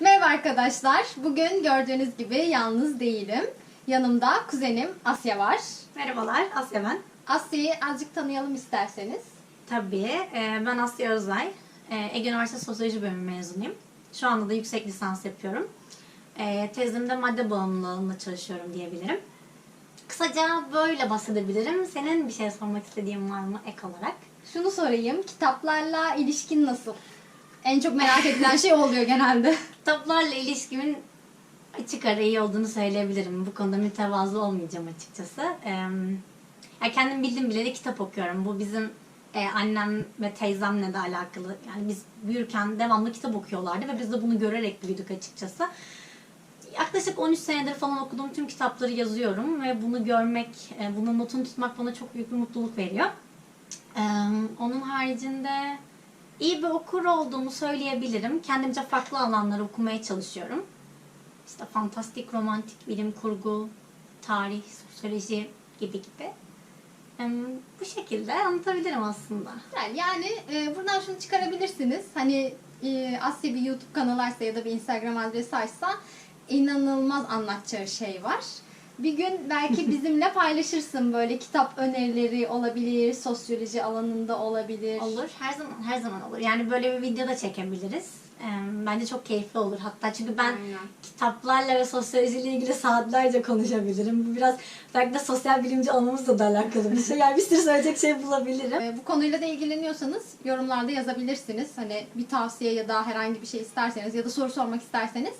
Merhaba arkadaşlar. Bugün gördüğünüz gibi yalnız değilim. Yanımda kuzenim Asya var. Merhabalar, Asya ben. Asya'yı azıcık tanıyalım isterseniz. Tabii, e, ben Asya Özay. E, Ege Üniversitesi Sosyoloji Bölümü mezunuyum. Şu anda da yüksek lisans yapıyorum. E, tezimde madde bağımlılığında çalışıyorum diyebilirim. Kısaca böyle bahsedebilirim. Senin bir şey sormak istediğin var mı ek olarak? Şunu sorayım. Kitaplarla ilişkin nasıl? En çok merak edilen şey oluyor genelde. Kitaplarla ilişkimin açık ara iyi olduğunu söyleyebilirim. Bu konuda mütevazı olmayacağım açıkçası. Ee, ya kendim bildim bileli kitap okuyorum. Bu bizim e, annem ve teyzemle de alakalı. Yani biz büyürken devamlı kitap okuyorlardı ve biz de bunu görerek büyüdük açıkçası. Yaklaşık 13 senedir falan okuduğum tüm kitapları yazıyorum ve bunu görmek, e, bunun notunu tutmak bana çok büyük bir mutluluk veriyor. Ee, onun haricinde iyi bir okur olduğumu söyleyebilirim. Kendimce farklı alanları okumaya çalışıyorum. İşte fantastik, romantik, bilim kurgu, tarih, sosyoloji gibi gibi. Bu şekilde anlatabilirim aslında. Güzel. Yani e, buradan şunu çıkarabilirsiniz. Hani e, Asya bir YouTube kanalı açsa ya da bir Instagram adresi açsa inanılmaz anlatacağı şey var. Bir gün belki bizimle paylaşırsın böyle kitap önerileri olabilir, sosyoloji alanında olabilir. Olur. Her zaman her zaman olur. Yani böyle bir video da çekebiliriz. Ee, bence çok keyifli olur. Hatta çünkü ben Aynen. kitaplarla ve sosyolojiyle ilgili saatlerce konuşabilirim. Bu biraz belki de sosyal bilimci olmamızla da alakalı bir şey. Yani bir sürü söyleyecek şey bulabilirim. E, bu konuyla da ilgileniyorsanız yorumlarda yazabilirsiniz. Hani bir tavsiye ya da herhangi bir şey isterseniz ya da soru sormak isterseniz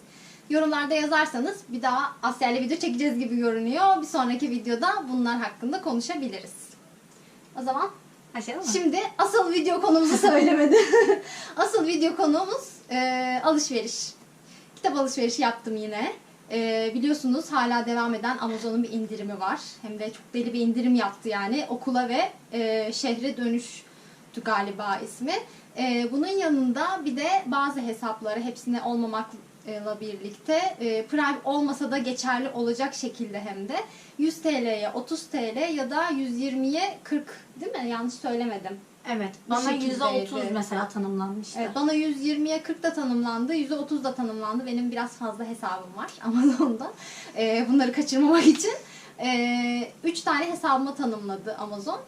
yorumlarda yazarsanız bir daha Asya ile video çekeceğiz gibi görünüyor. Bir sonraki videoda bunlar hakkında konuşabiliriz. O zaman Başlayalım mı? şimdi asıl video konumuzu söylemedim. asıl video konumuz e, alışveriş. Kitap alışverişi yaptım yine. E, biliyorsunuz hala devam eden Amazon'un bir indirimi var. Hem de çok deli bir indirim yaptı yani. Okula ve e, şehre dönüştü galiba ismi. E, bunun yanında bir de bazı hesapları hepsine olmamakla birlikte e, Prime olmasa da geçerli olacak şekilde hem de 100 TL'ye 30 TL ya da 120'ye 40 değil mi? Yanlış söylemedim. Evet. Bu Bana şekildeydi. %30 mesela tanımlanmıştı. Evet, bana 120'ye 40 da tanımlandı, 130 da tanımlandı. Benim biraz fazla hesabım var Amazon'da. Ee, bunları kaçırmamak için. 3 tane hesabıma tanımladı Amazon.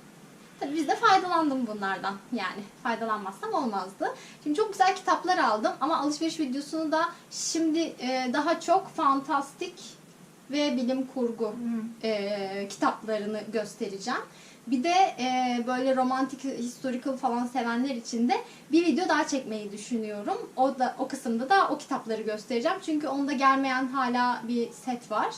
Tabii biz de faydalandım bunlardan. Yani faydalanmazsam olmazdı. Şimdi çok güzel kitaplar aldım ama alışveriş videosunu da şimdi e, daha çok fantastik ve bilim kurgu e, kitaplarını göstereceğim. Bir de e, böyle romantik, historical falan sevenler için de bir video daha çekmeyi düşünüyorum. O da o kısımda da o kitapları göstereceğim. Çünkü onda gelmeyen hala bir set var.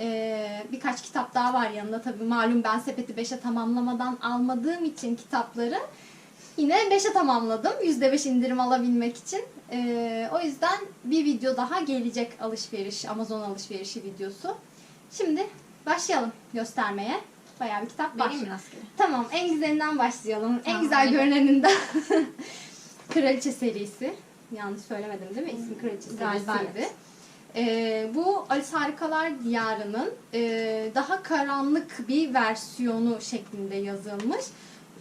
E, birkaç kitap daha var yanında. Tabii malum ben sepeti 5'e tamamlamadan almadığım için kitapları yine 5'e tamamladım. %5 indirim alabilmek için. E, o yüzden bir video daha gelecek alışveriş, Amazon alışverişi videosu. Şimdi başlayalım göstermeye. Bayağı bir kitap var. Vereyim mi rastgele? Tamam en güzelinden başlayalım. en Tamam, güzel öyle. görüneninden. Kraliçe serisi. Yanlış söylemedim değil mi? İsmi Kraliçe Galiba serisiydi. evet. Ee, bu Alice Harikalar Diyarı'nın e, daha karanlık bir versiyonu şeklinde yazılmış.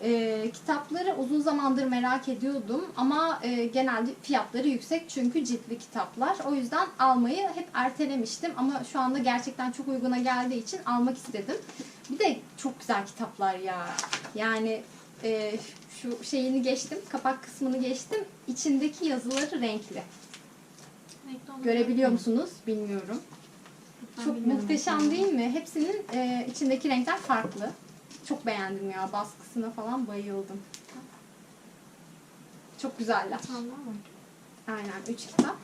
E, kitapları uzun zamandır merak ediyordum ama e, genelde fiyatları yüksek çünkü ciltli kitaplar. O yüzden almayı hep ertelemiştim ama şu anda gerçekten çok uyguna geldiği için almak istedim. Bir de çok güzel kitaplar ya. Yani e, şu şeyini geçtim, kapak kısmını geçtim. İçindeki yazıları renkli. Görebiliyor musunuz? Bilmiyorum. Çok muhteşem değil mi? Hepsinin e, içindeki renkler farklı. Çok beğendim ya. Baskısına falan bayıldım. Çok güzeller. Aynen. Üç kitap.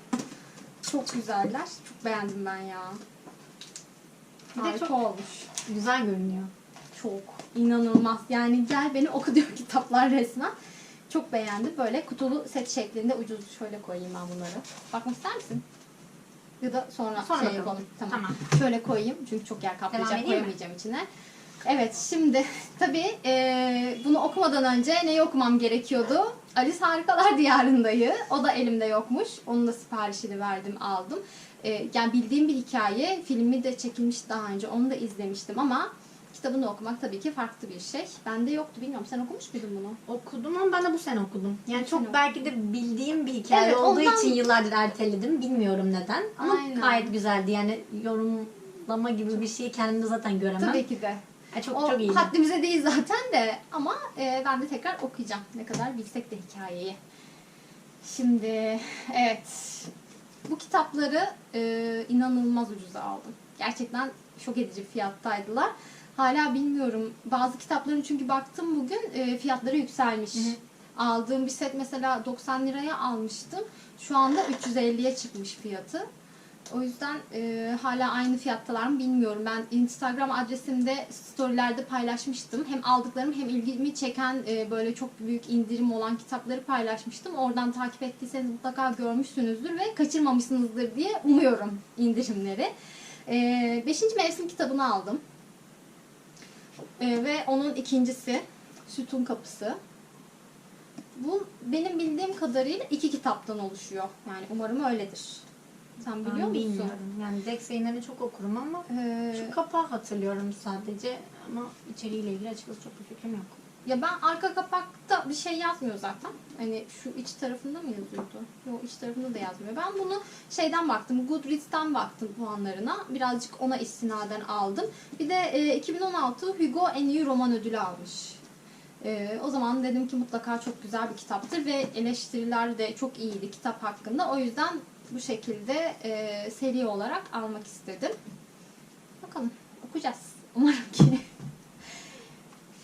Çok güzeller. Çok beğendim ben ya. Bir de Harika çok- olmuş. Güzel görünüyor. Çok. inanılmaz. Yani gel beni oku diyor kitaplar resmen. Çok beğendim. Böyle kutulu set şeklinde ucuz şöyle koyayım ben bunları. Bakmak ister misin? Ya da sonra, Sonra şey bakalım. yapalım. Tamam. Tamam. Şöyle koyayım çünkü çok yer kaplayacak edeyim mi? koyamayacağım içine. Evet şimdi tabii e, bunu okumadan önce neyi okumam gerekiyordu? Alice Harikalar Diyarı'ndayı. O da elimde yokmuş. Onun da siparişini verdim aldım. E, yani bildiğim bir hikaye. Filmi de çekilmiş daha önce. Onu da izlemiştim ama kitabını okumak tabii ki farklı bir şey. Bende yoktu bilmiyorum. Sen okumuş muydun bunu? Okudum ama ben de bu sene okudum. Yani Bu çok sene belki de bildiğim bir hikaye Evet, olduğu ondan- için yıllardır erteledim. Bilmiyorum neden. Ama Aynen. gayet güzeldi. Yani yorumlama gibi bir şeyi kendimde zaten göremem. Tabii ki de. Yani çok O çok iyiydi. haddimize değil zaten de ama e, ben de tekrar okuyacağım. Ne kadar bilsek de hikayeyi. Şimdi evet bu kitapları e, inanılmaz ucuza aldım. Gerçekten şok edici fiyattaydılar. Hala bilmiyorum. Bazı kitapların çünkü baktım bugün e, fiyatları yükselmiş. Hı hı. Aldığım bir set mesela 90 liraya almıştım. Şu anda 350'ye çıkmış fiyatı. O yüzden e, hala aynı fiyattalar mı bilmiyorum. Ben Instagram adresimde storylerde paylaşmıştım. Hem aldıklarım hem ilgimi çeken e, böyle çok büyük indirim olan kitapları paylaşmıştım. Oradan takip ettiyseniz mutlaka görmüşsünüzdür ve kaçırmamışsınızdır diye umuyorum indirimleri. E, beşinci mevsim kitabını aldım. E, ve onun ikincisi Sütun Kapısı. Bu benim bildiğim kadarıyla iki kitaptan oluşuyor. Yani umarım öyledir. Sen biliyor Ben musun? bilmiyorum. Yani Dex yayınlarını çok okurum ama Ee, şu kapağı hatırlıyorum sadece ama içeriğiyle ilgili açıkçası çok bir fikrim yok. ya ben arka kapakta bir şey yazmıyor zaten. Hani şu iç tarafında mı yazıyordu? Yok iç tarafında da yazmıyor. Ben bunu şeyden baktım. Goodreads'ten baktım puanlarına. Birazcık ona istinaden aldım. Bir de e, 2016 Hugo en iyi roman ödülü almış. E, o zaman dedim ki mutlaka çok güzel bir kitaptır ve eleştiriler de çok iyiydi kitap hakkında. O yüzden bu şekilde e, seri olarak almak istedim. Bakalım okuyacağız. Umarım ki.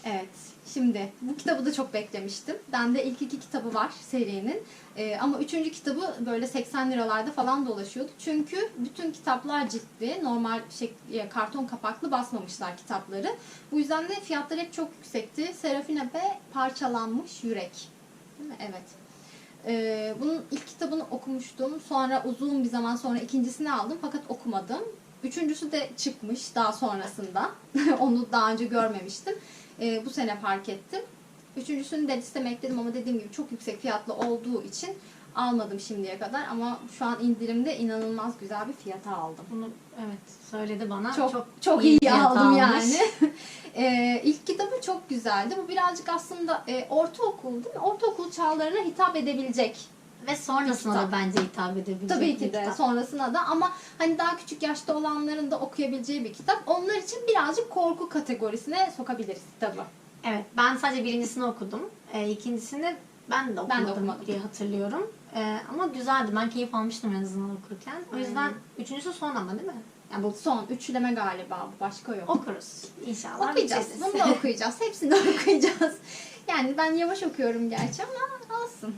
Evet. Şimdi bu kitabı da çok beklemiştim. Bende ilk iki kitabı var serinin. Ee, ama üçüncü kitabı böyle 80 liralarda falan dolaşıyordu. Çünkü bütün kitaplar ciddi. Normal şey, e, karton kapaklı basmamışlar kitapları. Bu yüzden de fiyatları hep çok yüksekti. Serafine ve Parçalanmış Yürek. Değil mi? Evet. Ee, bunun ilk kitabını okumuştum. Sonra uzun bir zaman sonra ikincisini aldım fakat okumadım. Üçüncüsü de çıkmış daha sonrasında. Onu daha önce görmemiştim. Ee, bu sene fark ettim. Üçüncüsünü de listeme ekledim ama dediğim gibi çok yüksek fiyatlı olduğu için almadım şimdiye kadar. Ama şu an indirimde inanılmaz güzel bir fiyata aldım. Bunu evet söyledi bana. Çok çok, iyi, fiyata aldım almış. yani. ee, ilk kitabı çok güzeldi. Bu birazcık aslında e, ortaokul değil mi? Ortaokul çağlarına hitap edebilecek Ve sonrasında Kitap. da bence hitap edebilecek Tabii bir ki de kitap. sonrasına da ama hani daha küçük yaşta olanların da okuyabileceği bir kitap. Onlar için birazcık korku kategorisine sokabiliriz kitabı. Evet ben sadece birincisini okudum. Ee, ikincisini ben de okumadım, okumadım. diye hatırlıyorum. Ee, ama güzeldi. Ben keyif almıştım en azından okurken. O yüzden Aynen. üçüncüsü son ama değil mi? Yani bu Son üçleme galiba bu başka yok. okuruz. İnşallah okuyacağız. Bunu da okuyacağız. Hepsini okuyacağız. Yani ben yavaş okuyorum gerçi ama olsun.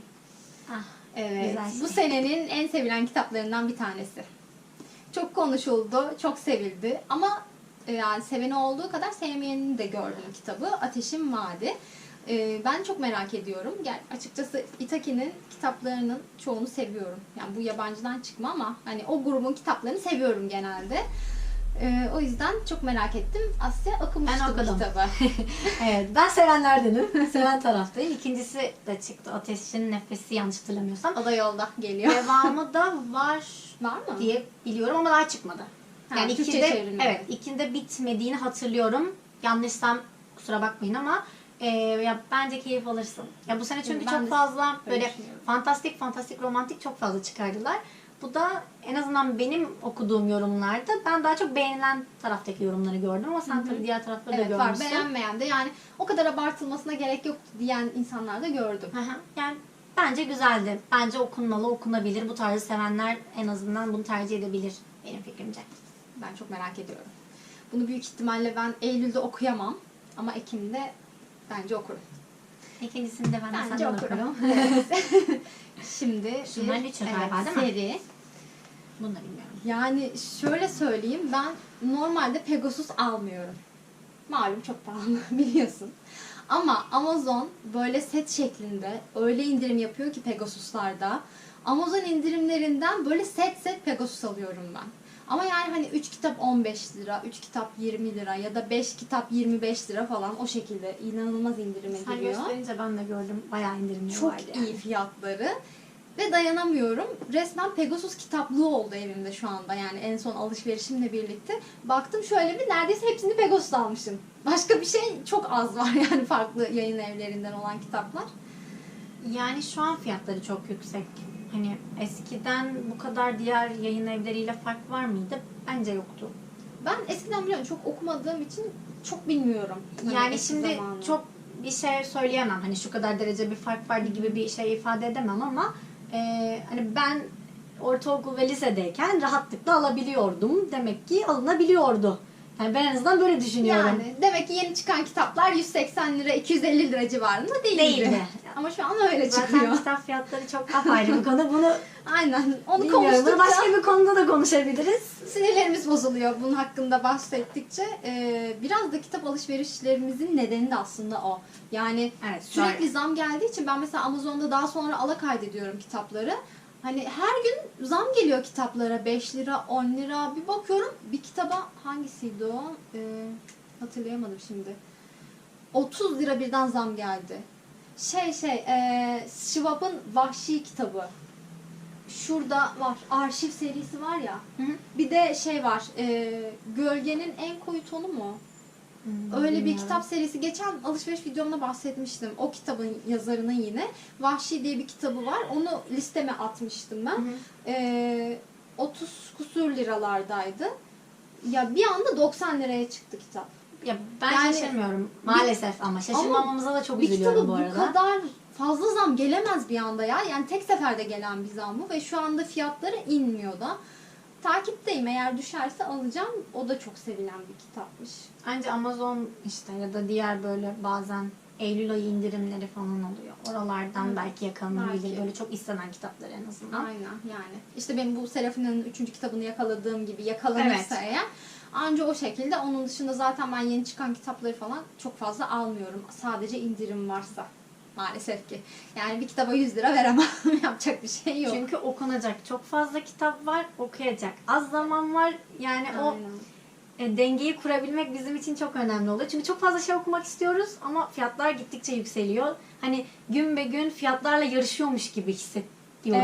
Ah, Evet. Güzel şey. Bu senenin en sevilen kitaplarından bir tanesi. Çok konuşuldu, çok sevildi ama e, yani seveni olduğu kadar sevmeyenini de gördüm kitabı. Ateşin Vaadi. E, ben çok merak ediyorum. Açıkçası Itaki'nin kitaplarının çoğunu seviyorum. Yani bu yabancıdan çıkma ama hani o grubun kitaplarını seviyorum genelde. E, o yüzden çok merak ettim. Asya okumuştu Ben okudum. kitabı. evet ben sevenlerdenim. Seven taraftayım. İkincisi de çıktı. Ateşin Nefesi yanlış hatırlamıyorsam. O da yolda geliyor. Devamı da var Var mı? diye biliyorum ama daha çıkmadı. Ha, yani Türkçe ikinde, çevrilmedi. evet, ikinde bitmediğini hatırlıyorum. Yanlışsam kusura bakmayın ama e, ya bence keyif alırsın. Ya bu sene çünkü Ben çok fazla öyle böyle fantastik, fantastik, romantik çok fazla çıkardılar. Bu da en azından benim okuduğum yorumlarda ben daha çok beğenilen taraftaki yorumları gördüm ama sen tabii diğer tarafları Evet da var. görmüşsün. Beğenmeyen de yani o kadar abartılmasına gerek yok diyen insanlar da gördüm. Hı hı. Yani bence güzeldi. Bence okunmalı, okunabilir. Bu tarzı sevenler en azından bunu tercih edebilir benim fikrimce. Ben çok merak ediyorum. Bunu büyük ihtimalle ben Eylül'de okuyamam ama Ekim'de bence okurum. İkincisini de ben de Bence okurum. okurum. Şimdi Şunlar bir- Witcher galiba, değil mi? seri. Da bilmiyorum. Yani şöyle söyleyeyim ben normalde Pegasus almıyorum. Malum çok pahalı biliyorsun. Ama Amazon böyle set şeklinde öyle indirim yapıyor ki Pegasus'larda. Amazon indirimlerinden böyle set set Pegasus alıyorum ben. Ama yani hani 3 kitap 15 lira, 3 kitap 20 lira ya da 5 kitap 25 lira falan o şekilde inanılmaz indirime Sen giriyor. gösterince ben de gördüm. Bayağı indirimli Çok vardı iyi fiyatları. Ve dayanamıyorum. Resmen Pegasus kitaplığı oldu evimde şu anda. Yani en son alışverişimle birlikte. Baktım şöyle bir neredeyse hepsini Pegasus almışım. Başka bir şey çok az var yani farklı yayın evlerinden olan kitaplar. Yani şu an fiyatları çok yüksek. Hani eskiden bu kadar diğer yayın evleriyle fark var mıydı? Bence yoktu. Ben eskiden biliyorum çok okumadığım için çok bilmiyorum. Hani Yani şimdi zamanı. çok bir şey söyleyemem. Hani şu kadar derece bir fark vardı gibi bir şey ifade edemem ama e, hani ben ortaokul ve lisedeyken rahatlıkla alabiliyordum. Demek ki alınabiliyordu. Yani ben en azından böyle düşünüyorum. Yani demek ki yeni çıkan kitaplar 180 lira 250 lira civarında değildi. Değildi. Ama şu an öyle Zaten çıkıyor. kitap fiyatları çok apayrı bir konu. Bunu Aynen. Onu bilmiyorum. Bunu konuştukça başka bir konuda da konuşabiliriz. sinirlerimiz bozuluyor bunun hakkında bahsettikçe. Ee, biraz da kitap alışverişlerimizin nedeni de aslında o. Yani Evet, sürekli zam geldiği için ben mesela Amazon'da daha sonra ala kaydediyorum kitapları. Hani her gün zam geliyor kitaplara. 5 lira, 10 lira. Bir bakıyorum bir kitaba hangisiydi o? Ee, hatırlayamadım şimdi. 30 lira birden zam geldi. Şey şey, e, Schwab'ın Vahşi kitabı. Şurada var. Arşiv serisi var ya. Hı hı. Bir de şey var. E, Gölgenin en koyu tonu mu? Hmm, Öyle bir kitap serisi. Geçen alışveriş videomda bahsetmiştim. O kitabın yazarının yine. Vahşi diye bir kitabı var. Onu listeme atmıştım ben. Hı hı. Ee, 30 kusur liralardaydı. Ya bir anda 90 liraya çıktı kitap. Ya ben Yani- şaşırmıyorum maalesef ama şaşırmamamıza da çok bir üzülüyorum bu bu arada. kadar fazla zam gelemez bir anda ya. Yani tek seferde gelen bir zam bu ve şu anda fiyatları inmiyor da. Takipteyim eğer düşerse alacağım. O da çok sevilen bir kitapmış. Anca Amazon işte ya da diğer böyle bazen Eylül ayı indirimleri falan oluyor. Oralardan Hı. belki yakalanabilir. Belki. Böyle çok istenen kitaplar en azından. Aynen yani. İşte benim bu Serafina'nın 3. kitabını yakaladığım gibi yakalanırsa Evet. eğer anca o şekilde. Onun dışında zaten ben yeni çıkan kitapları falan çok fazla almıyorum. Sadece indirim varsa maalesef ki. Yani bir kitaba 100 lira veremem. Yapacak bir şey yok. Çünkü okunacak çok fazla kitap var. Okuyacak az zaman var. Yani o Aynen. e, dengeyi kurabilmek bizim için çok önemli oluyor. Çünkü çok fazla şey okumak istiyoruz ama fiyatlar gittikçe yükseliyor. Hani gün be gün fiyatlarla yarışıyormuş gibi hissediyorum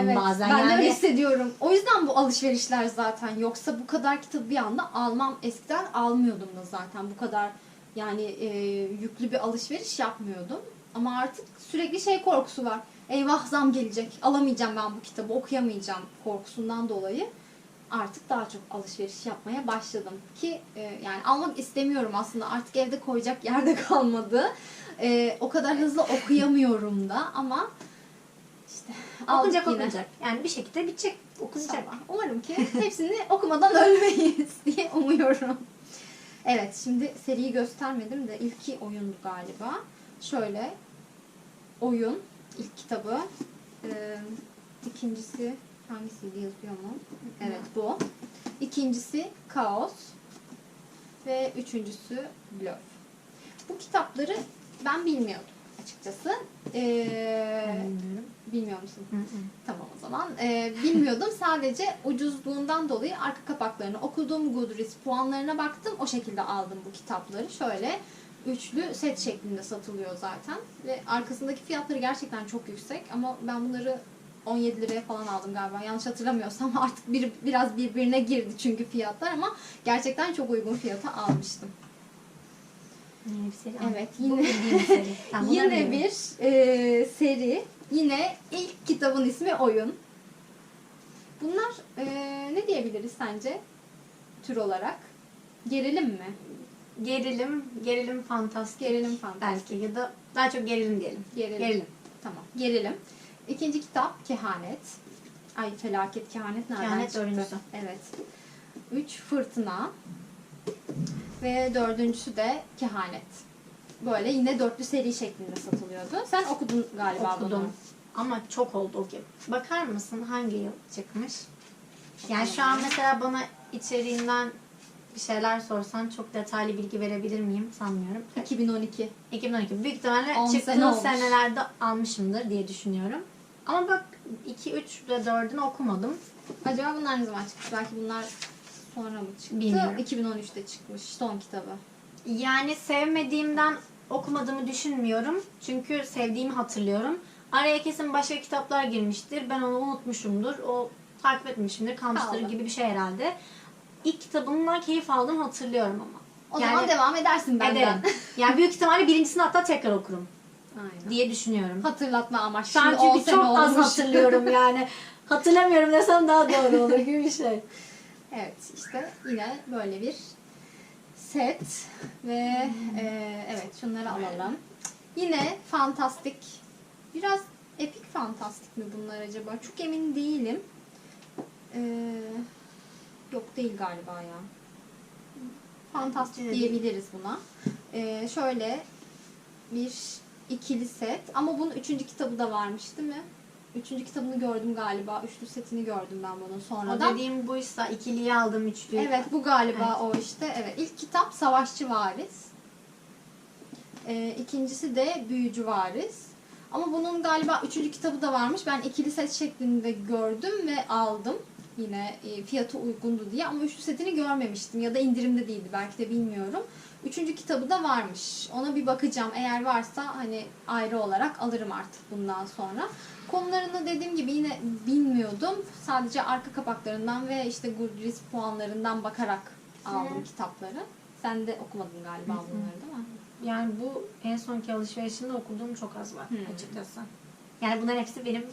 Evet, bazen. ben de yani öyle hissediyorum. O yüzden bu alışverişler zaten. Yoksa bu kadar kitabı bir anda almam. Eskiden almıyordum da zaten. Bu kadar yani e, yüklü bir alışveriş yapmıyordum. Ama artık sürekli şey korkusu var. Eyvah zam gelecek. Alamayacağım ben bu kitabı. Okuyamayacağım korkusundan dolayı artık daha çok alışveriş yapmaya başladım. Ki e, yani almak istemiyorum aslında. Artık evde koyacak yerde kalmadı. E, o kadar hızlı okuyamıyorum da ama işte okunacak yine. okunacak. Yani bir şekilde bitecek. Okunacak. İnşallah. Umarım ki hepsini okumadan ölmeyiz diye umuyorum. Evet şimdi seriyi göstermedim de ilki oyundu galiba. Şöyle oyun ilk kitabı. Ee, ikincisi hangisiydi yazıyor mu? Evet bu. İkincisi Kaos. Ve üçüncüsü Blöf. Bu kitapları ben bilmiyordum açıkçası. Ee, Bilmiyorum. bilmiyor musun? Hı hı. Tamam o zaman. Ee, bilmiyordum. Sadece ucuzluğundan dolayı arka kapaklarını okudum. Goodreads puanlarına baktım. O şekilde aldım bu kitapları. Şöyle üçlü set şeklinde satılıyor zaten. Ve arkasındaki fiyatları gerçekten çok yüksek. Ama ben bunları 17 liraya falan aldım galiba. Yanlış hatırlamıyorsam artık bir, biraz birbirine girdi çünkü fiyatlar ama gerçekten çok uygun fiyata almıştım. Evet, yine- bir seri. Bunları Yine bir e, seri. Yine ilk kitabın ismi Oyun. Bunlar e, ne diyebiliriz sence tür olarak? Gerilim mi? Gerilim, gerilim fantastik. Gerilim fantastik. Belki ya da daha çok gerilim diyelim. Gerilim. Gerilim. Tamam. Gerilim. İkinci kitap Kehanet. Ay felaket kehanet nereden Kehanet çıktı? dördüncüsü. Evet. Üç Fırtına. Ve dördüncüsü de Kehanet. Böyle yine dörtlü seri şeklinde satılıyordu. Sen okudun galiba bunu. Okudum. Ama çok oldu o gibi. Bakar mısın hangi yıl çıkmış? Yani şu an mesela bana içeriğinden bir şeyler sorsan çok detaylı bilgi verebilir miyim sanmıyorum. 2012. 2012. Büyük ihtimalle 10 sene çıktığı olmuş. senelerde almışımdır diye düşünüyorum. Ama bak 2, 3 ve 4'ünü okumadım. Acaba bunlar ne zaman çıkmış? Belki bunlar sonra mı çıktı? Bilmiyorum. 2013'te çıkmış son kitabı. Yani sevmediğimden okumadığımı düşünmüyorum. Çünkü sevdiğimi hatırlıyorum. araya kesin başka kitaplar girmiştir. Ben onu unutmuşumdur. O takip etmişimdir, kalmıştır Kaldı. gibi bir şey herhalde. İlk kitabımdan keyif aldım hatırlıyorum ama. O Yani zaman devam edersin benden. Ederim. yani büyük ihtimalle birincisini hatta tekrar okurum Aynen. diye düşünüyorum. Hatırlatma amaçlı. On çünkü çok az hatırlıyorum yani. Hatırlamıyorum desem daha doğru olur gibi bir şey. Evet işte yine böyle bir set ve e, evet şunları alalım. Yine fantastik biraz epik fantastik mi bunlar acaba? Çok emin değilim. E, yok değil galiba ya. Fantastik diyebiliriz buna. E, şöyle bir ikili set ama bunun üçüncü kitabı da varmış değil mi? Üçüncü kitabını gördüm galiba. Üçlü setini gördüm ben bunun O sonradan. dediğim buysa ikiliyi aldım üçlüyü. Evet bu galiba Evet. o işte. Evet ilk kitap Savaşçı Varis. Ee, ikincisi de Büyücü Varis. Ama bunun galiba üçüncü kitabı da varmış. Ben ikili set şeklinde gördüm ve aldım. Yine e, fiyatı uygundu diye ama üçlü setini görmemiştim ya da indirimde değildi belki de bilmiyorum. Üçüncü kitabı da varmış. Ona bir bakacağım. Eğer varsa hani ayrı olarak alırım artık bundan sonra. Konularını dediğim gibi yine bilmiyordum. Sadece arka kapaklarından ve işte Goodreads puanlarından bakarak aldım Hı. kitapları. Sen de okumadın galiba Hı hı. bunları değil mi? Yani bu en sonki alışverişinde okuduğum çok az var Hmm. açıkçası. Yani bunların hepsi benim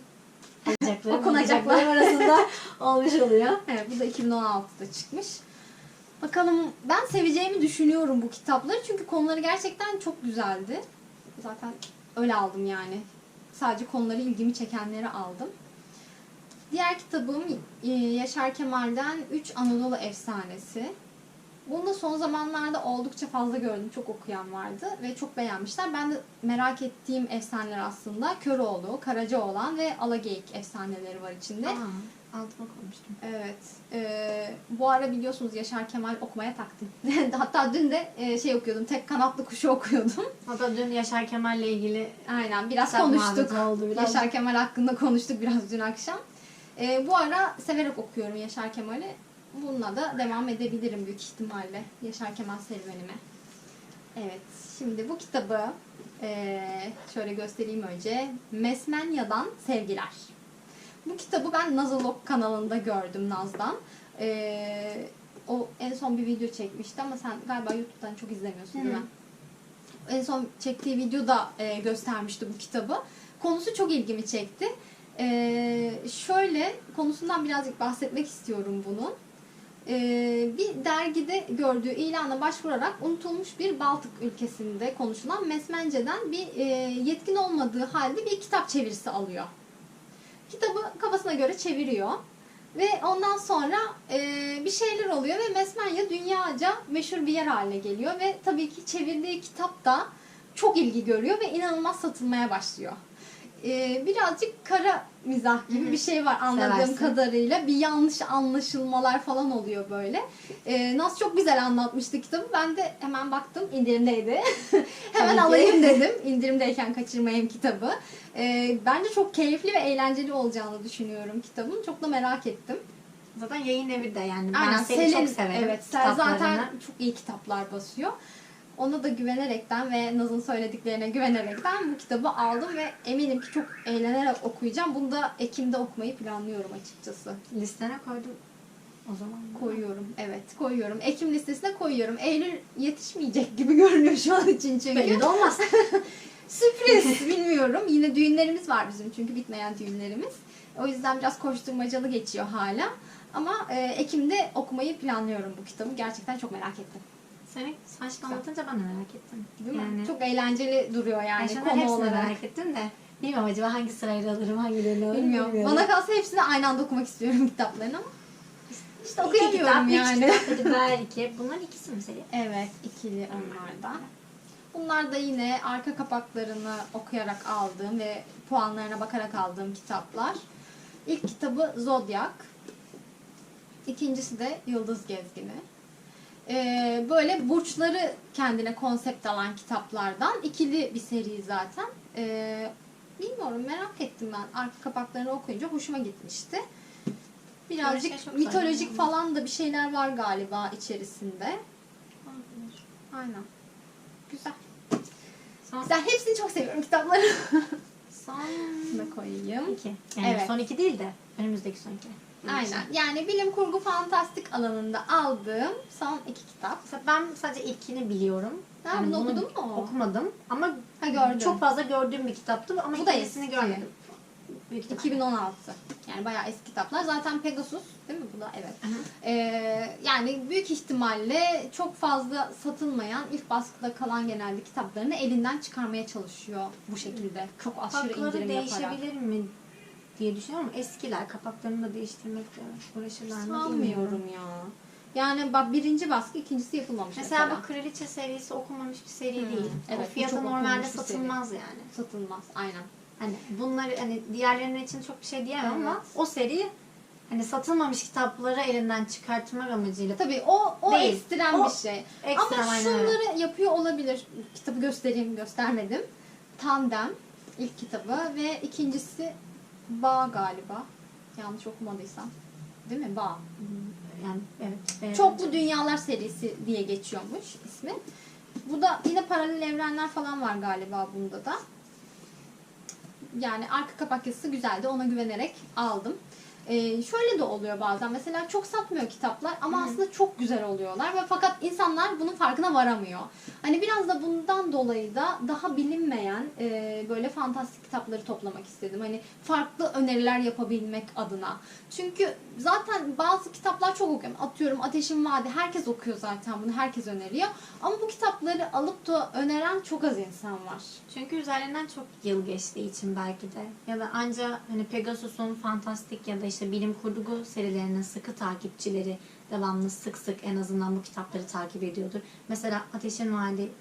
alacaklarım, Okunacaklar. okuyacaklarım arasında olmuş oluyor. Evet bu da 2016'da çıkmış. Bakalım ben seveceğimi düşünüyorum bu kitapları çünkü konuları gerçekten çok güzeldi. Zaten öyle aldım yani. Sadece konuları ilgimi çekenleri aldım. Diğer kitabım e, Yaşar Kemal'den 3 Anadolu Efsanesi. Bunu da son zamanlarda oldukça fazla gördüm. Çok okuyan vardı ve çok beğenmişler. Ben de merak ettiğim efsaneler aslında Köroğlu, Karacaoğlan ve Alageyik efsaneleri var içinde. Aa, altıma koymuştum. Evet. Ee, bu ara biliyorsunuz Yaşar Kemal okumaya taktım. Hatta dün de e, şey okuyordum. Tek kanatlı kuşu okuyordum. Hatta dün Yaşar Kemal'le ilgili Aynen biraz konuştuk. oldu biraz. Yaşar Kemal hakkında konuştuk biraz dün akşam. Ee, bu ara severek okuyorum Yaşar Kemal'i. Bununla da devam edebilirim büyük ihtimalle Yaşar Kemal serüvenime. Evet, şimdi bu kitabı eee, şöyle göstereyim önce. Mesmenya'dan Sevgiler. Bu kitabı ben Nazalok kanalında gördüm Naz'dan. Eee, o en son bir video çekmişti ama sen galiba YouTube'dan çok izlemiyorsun değil Hı mi? En son çektiği videoda e, göstermişti bu kitabı. Konusu çok ilgimi çekti. E, şöyle konusundan birazcık bahsetmek istiyorum bunun. E, bir dergide gördüğü ilana başvurarak unutulmuş bir Baltık ülkesinde konuşulan Mesmence'den bir e, yetkin olmadığı halde bir kitap çevirisi alıyor. Kitabı kafasına göre çeviriyor. Ve ondan sonra e, bir şeyler oluyor ve Mesmenya dünyaca meşhur bir yer haline geliyor. Ve tabii ki çevirdiği kitap da çok ilgi görüyor ve inanılmaz satılmaya başlıyor. E, birazcık kara mizah gibi Hı hı. bir şey var anladığım Seversin. kadarıyla. Bir yanlış anlaşılmalar falan oluyor böyle. E, Naz çok güzel anlatmıştı kitabı. Ben de hemen baktım indirimdeydi. hemen Tabii alayım dedim. İndirimdeyken kaçırmayayım kitabı. E, bence çok keyifli ve eğlenceli olacağını düşünüyorum kitabın. Çok da merak ettim. zaten yayın evi de yani ben Aynen seni Selin, çok severim. Evet, Sel zaten çok iyi kitaplar basıyor. Ona da güvenerekten ve Naz'ın söylediklerine güvenerekten bu kitabı aldım ve eminim ki çok eğlenerek okuyacağım. Bunu da Ekim'de okumayı planlıyorum açıkçası. Listene koydum o zaman. Koyuyorum. Evet, koyuyorum. Ekim listesine koyuyorum. Eylül yetişmeyecek gibi görünüyor şu an için çünkü. Belli de olmaz. Sürpriz bilmiyorum. Yine düğünlerimiz var bizim çünkü bitmeyen düğünlerimiz. O yüzden biraz koşturmacalı geçiyor hala. Ama e, Ekim'de okumayı planlıyorum bu kitabı. Gerçekten çok merak ettim. Seni saçla anlatınca ben de merak ettim. Değil mi? yani, Çok eğlenceli duruyor yani yani konu olarak. merak ettim de. Bilmiyorum acaba hangi sırayla alırım, hangilerini alırım Bilmiyorum. Bana kalsa hepsini aynı anda okumak istiyorum kitaplarını ama. İşte İki okuyamıyorum kitap, yani. Üç kitap, belki. Bunlar ikisi mi seri? Evet, ikili onlardan. Bunlar da yine arka kapaklarını okuyarak aldığım ve puanlarına bakarak aldığım kitaplar. İlk kitabı Zodyak. İkincisi de Yıldız Gezgini. Ee, böyle burçları kendine konsept alan kitaplardan. ikili bir seri zaten. Ee, bilmiyorum merak ettim ben. Arka kapaklarını okuyunca hoşuma gitmişti. Birazcık mitolojik güzel. falan da bir şeyler var galiba içerisinde. Aynen. Güzel. Son, Güzel. Hepsini çok seviyorum kitapları. son Bunu da koyayım. iki. Yani Evet. son iki değil de önümüzdeki son iki. Aynen. Yani bilim kurgu fantastik alanında aldığım son iki kitap. Mesela ben sadece ilkini biliyorum. Ha, bunu okudun mu? Okumadım ama Ha gördüm. çok fazla gördüğüm bir kitaptı ama Bu da ikincisini eski. görmedim. Büyük ihtimalle. 2016. Yani bayağı eski kitaplar. Zaten Pegasus değil mi bu da? Evet. Hı hı. Ee, yani büyük ihtimalle çok fazla satılmayan, ilk baskıda kalan genelde kitaplarını elinden çıkarmaya çalışıyor bu şekilde. Çok aşırı Kapakları indirim yaparak. değişebilir mi diye düşünüyorum. Eskiler kapaklarını da değiştirmekle uğraşırlar mı bilmiyorum. Sanmıyorum ya. Yani bak birinci baskı, ikincisi yapılmamış mesela. Mesela bu Kraliçe serisi okunmamış bir seri Hmm, değil. evet, o fiyata normalde bir seri. satılmaz yani. satılmaz. Aynen. Hani bunları hani diğerlerinin için çok bir şey diyemem ama Evet. o seri hani satılmamış kitapları elinden çıkartmak amacıyla Tabii o o Değil. ekstrem O bir şey. ekstrem, Ama aynen şunları yapıyor olabilir. Kitabı göstereyim, göstermedim. Tandem ilk kitabı ve ikincisi Bağ galiba. Yanlış okumadıysam. Değil mi? Bağ. yani evet. evet. Çoklu Dünyalar serisi diye geçiyormuş ismi. Bu da yine paralel evrenler falan var galiba bunda da. Yani arka kapak yazısı güzeldi. Ona güvenerek aldım. Ee, şöyle de oluyor bazen. Mesela çok satmıyor kitaplar ama aslında çok güzel oluyorlar ve fakat insanlar bunun farkına varamıyor. Hani biraz da bundan dolayı da daha bilinmeyen e, böyle fantastik kitapları toplamak istedim. Hani farklı öneriler yapabilmek adına. Çünkü zaten bazı kitaplar çok okuyorum. Atıyorum Ateşin Vaadi. Herkes okuyor zaten bunu. Herkes öneriyor. Ama bu kitapları alıp da öneren çok az insan var. Çünkü üzerinden çok yıl geçtiği için belki de. Ya da anca hani Pegasus'un fantastik ya da işte bilim kurgu serilerinin sıkı takipçileri devamlı sık sık en azından bu kitapları takip ediyordur. Mesela Ateşin Vaadi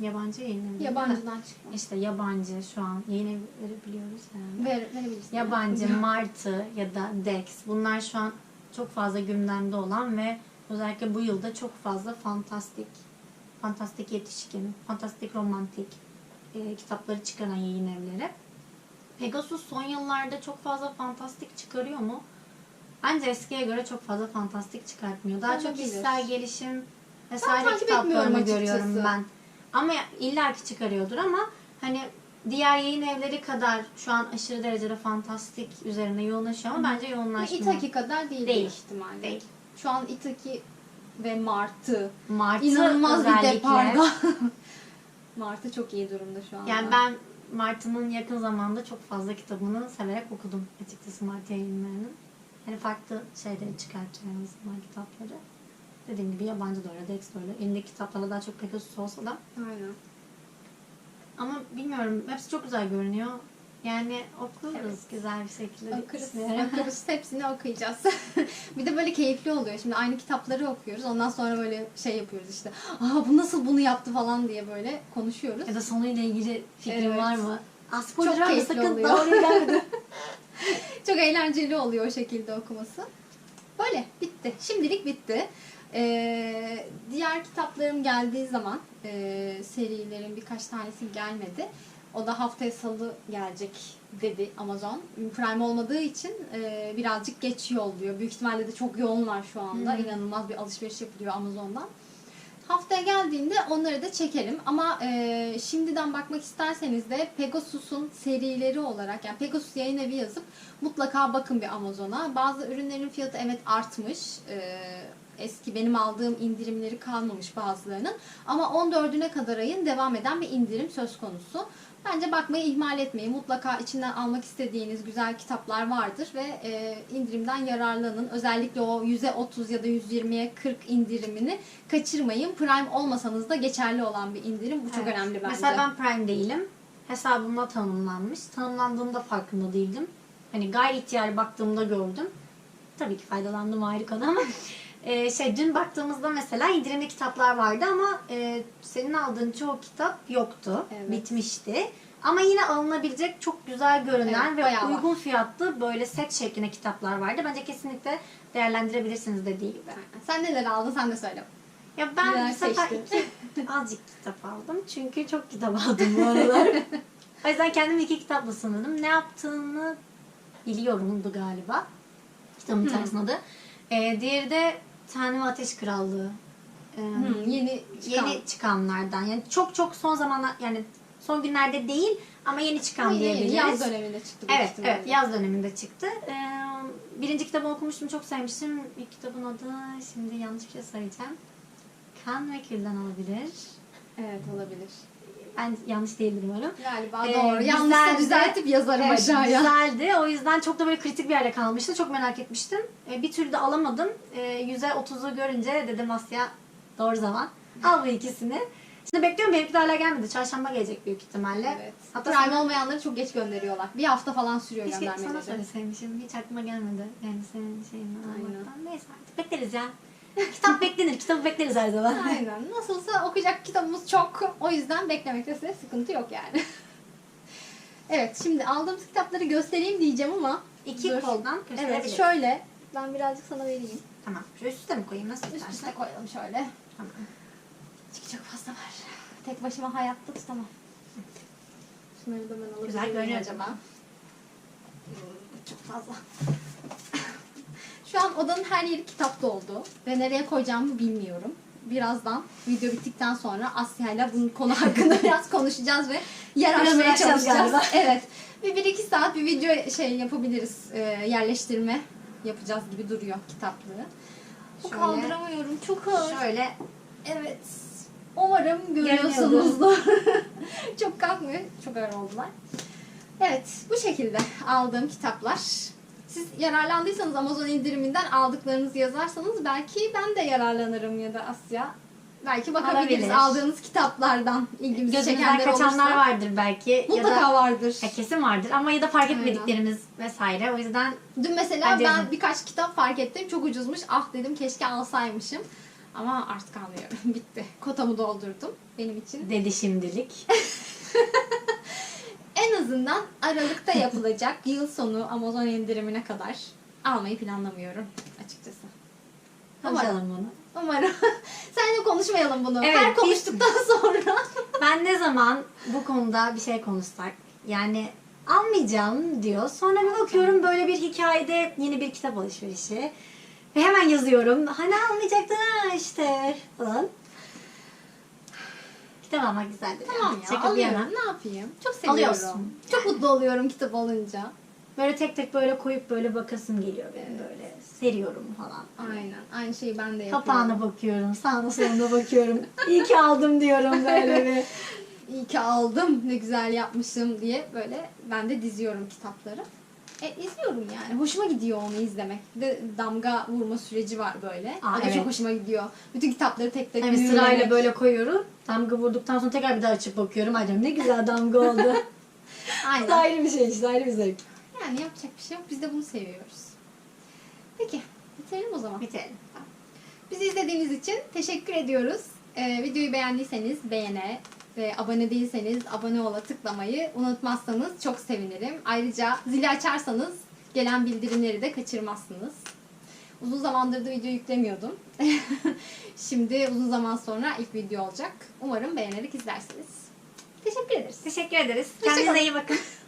yabancı yayın evi? Yabancıdan çıkma. İşte yabancı şu an yayın evleri biliyoruz yani. Ver, verebilirsin. Yabancı, Martı ya da Dex bunlar şu an çok fazla gündemde olan ve özellikle bu yılda çok fazla fantastik, fantastik yetişkin, fantastik romantik e, kitapları çıkaran yayın evleri. Pegasus son yıllarda çok fazla fantastik çıkarıyor mu? Bence eskiye göre çok fazla fantastik çıkartmıyor. Daha çok Olabilir. kişisel gelişim vesaire kitaplarını görüyorum ben. Ama illaki çıkarıyordur ama hani diğer yayın evleri kadar şu an aşırı derecede fantastik üzerine yoğunlaşıyor ama bence Ve yoğunlaşmıyor. Itaki kadar değil, Değil. ihtimalle. Değil. Şu an Itaki ve Martı Martı inanılmaz bir özellikle. deparda. Martı çok iyi durumda şu anda. Yani ben Martı'nın yakın zamanda çok fazla kitabını severek okudum açıkçası Martı yayınlarının. Hani farklı şeyleri çıkartıyor en azından kitapları. Dediğim gibi yabancı da öyle, Dex de öyle. Elimdeki kitaplarla daha çok Pegasus olsa da. Aynen. Ama bilmiyorum, hepsi çok güzel görünüyor. Yani okuruz Evet. güzel bir şekilde. Okuruz, okuruz. Hepsini okuyacağız. bir de böyle keyifli oluyor. Şimdi aynı kitapları okuyoruz. Ondan sonra böyle şey yapıyoruz işte. Aa bu nasıl bunu yaptı falan diye böyle konuşuyoruz. ya da sonuyla ilgili fikrin Evet. var mı? Aa, spoiler Çok keyifli sakın oluyor. daha oraya gelmedi. Çok eğlenceli oluyor o şekilde okuması. Böyle bitti. Şimdilik bitti. Ee, diğer kitaplarım geldiği zaman e, serilerin birkaç tanesi gelmedi. O da haftaya salı gelecek dedi Amazon. Prime olmadığı için e, birazcık geç yolluyor. Büyük ihtimalle de çok yoğunlar şu anda. Hı hı. İnanılmaz bir alışveriş yapılıyor Amazon'dan. Haftaya geldiğinde onları da çekerim. Ama e, şimdiden bakmak isterseniz de Pegasus'un serileri olarak yani Pegasus yayın evi yazıp mutlaka bakın bir Amazon'a. Bazı ürünlerin fiyatı evet artmış. E, eski benim aldığım indirimleri kalmamış bazılarının. Ama 14'üne kadar ayın devam eden bir indirim söz konusu. Bence bakmayı ihmal etmeyin. Mutlaka içinden almak istediğiniz güzel kitaplar vardır ve e, indirimden yararlanın. Özellikle o %30 ya da %20'ye 40 indirimini kaçırmayın. Prime olmasanız da geçerli olan bir indirim. Bu çok Evet. önemli bence. Mesela ben Prime değilim. Hesabımda tanımlanmış. Tanımlandığında farkında değildim. Hani gayri ihtiyari baktığımda gördüm. Tabii ki faydalandım ayrı konu ama e, şey dün baktığımızda mesela indirimli kitaplar vardı ama e, senin aldığın çoğu kitap yoktu. Evet. Bitmişti. Ama yine alınabilecek çok güzel görünen Evet, ve bayağı var. uygun fiyatlı böyle set şeklinde kitaplar vardı. Bence kesinlikle değerlendirebilirsiniz dediği gibi. Sen neler aldın sen de söyle. Ya ben Neler bu sefer iki, azıcık kitap aldım. Çünkü çok kitap aldım bu aralar. o yüzden kendimi iki kitapla sınırdım. Ne yaptığını biliyorumdu galiba. Kitabın bir tanesinin adı. Ee, diğeri de Tanrı ve Ateş Krallığı. Ee, Hmm, yeni çıkan. Yeni çıkanlardan. Yani çok çok son zamanlar yani son günlerde değil Ama yeni çıkan yeni, diyebiliriz. yaz döneminde çıktı. Evet, evet yaz döneminde çıktı. Ee, birinci kitabı okumuştum, çok sevmiştim. İlk kitabın adı, şimdi yanlış bir şey söyleyeceğim. Kan ve Külden olabilir. Evet olabilir. Ben yanlış değildir umarım. Galiba Ee, doğru. Yanlışsa düzeltip yazarım Evet, aşağıya. güzeldi. O yüzden çok da böyle kritik bir yerde kalmıştı. Çok merak etmiştim. Ee, bir türlü de alamadım. Ee, yüze otuzu görünce dedim Asya doğru zaman. Al bu ikisini. Şimdi bekliyorum benimki de hala gelmedi. Çarşamba gelecek büyük ihtimalle. Evet. Hatta Prime sana- olmayanları çok geç gönderiyorlar. Bir hafta falan sürüyor sana göndermeleri. söyleseymişim. Hiç aklıma gelmedi. Yani senin şeyin. Neyse artık bekleriz ya. Kitap beklenir. Kitabı bekleriz her zaman. Aynen. Nasılsa okuyacak kitabımız çok. O yüzden beklemekte size sıkıntı yok yani. evet şimdi aldığımız kitapları göstereyim diyeceğim ama İki Dur. koldan Evet gösterebiliriz. şöyle. Ben birazcık sana vereyim. Tamam. Şu üstte mi koyayım? Nasıl Üst istersen. üste koyalım şöyle. Tamam. Çünkü çok fazla var. Tek başıma hayatta tutamam. Şunları da ben alabilir Güzel miyim görünüyor acaba? Hmm, Çok fazla. Şu an odanın her yeri kitap doldu. Ve nereye koyacağımı bilmiyorum. Birazdan video bittikten sonra Asya ile bunun konu hakkında biraz konuşacağız ve yer açmaya çalışacağız. galiba. Evet. Bir, bir iki saat bir video şey yapabiliriz. Ee, yerleştirme yapacağız gibi duruyor kitaplığı. Şöyle. Kaldıramıyorum. Çok ağır. Şöyle Evet. Umarım görüyorsunuzdur. çok kalkmıyor. Çok ağır oldular. Evet. Bu şekilde aldığım kitaplar. Siz yararlandıysanız Amazon indiriminden aldıklarınızı yazarsanız belki ben de yararlanırım ya da Asya. Belki bakabiliriz Olabilir. aldığınız kitaplardan ilgimizi gözünüzden çekenler kaçanlar olursa. vardır belki. Mutlaka ya da vardır. Ya kesin vardır ama ya da fark Aynen. etmediklerimiz vesaire. O yüzden Dün mesela ben yazın. birkaç kitap fark ettim. Çok ucuzmuş. Ah dedim keşke alsaymışım. Ama artık almıyorum. Bitti. Kotamı doldurdum. Benim için dedi şimdilik. En azından Aralık'ta yapılacak yıl sonu Amazon indirimine kadar almayı planlamıyorum açıkçası. Umarım. Konuşalım bunu. Umarım. Seninle konuşmayalım bunu. Evet, Her biz- konuştuktan sonra. Ben ne zaman bu konuda bir şey konuşsak yani almayacağım diyor. Sonra bir bakıyorum böyle bir hikayede yeni bir kitap alışverişi. Ve hemen yazıyorum. Hani almayacaktın ha işte falan. Kitap almak güzeldir. tamam yani. ya Şaka bir yana. alıyorum. Ne yapayım? Çok seviyorum. Alıyorsun. Çok mutlu oluyorum kitap alınca. Böyle tek tek böyle koyup böyle bakasım geliyor benim böyle. Seriyorum falan. Aynen. Aynı şeyi ben de yapıyorum. Kapağına bakıyorum, sağına soluna bakıyorum. İyi ki aldım diyorum böyle bir. İyi ki aldım. Ne güzel yapmışım diye böyle ben de diziyorum kitapları. E, izliyorum yani. Hoşuma gidiyor onu izlemek. Bir de damga vurma süreci var böyle. Aa, o da evet. çok hoşuma gidiyor. Bütün kitapları tek tek mühürlemek. sırayla böyle koyuyorum. Damga vurduktan sonra tekrar bir daha açıp bakıyorum. Ay diyorum ne güzel damga oldu. Bu da Aynen. ayrı bir şey işte, ayrı bir zevk. Yani yapacak bir şey yok. Biz de bunu seviyoruz. Peki. Bitirelim o zaman. Bitirelim. Bizi izlediğiniz için teşekkür ediyoruz. Ee, videoyu beğendiyseniz beğene ve abone değilseniz abone ola tıklamayı unutmazsanız çok sevinirim. Ayrıca zili açarsanız gelen bildirimleri de kaçırmazsınız. Uzun zamandır da video yüklemiyordum. Şimdi uzun zaman sonra ilk video olacak. Umarım beğenerek izlersiniz. Teşekkür ederiz. Teşekkür ederiz. Kendinize iyi bakın.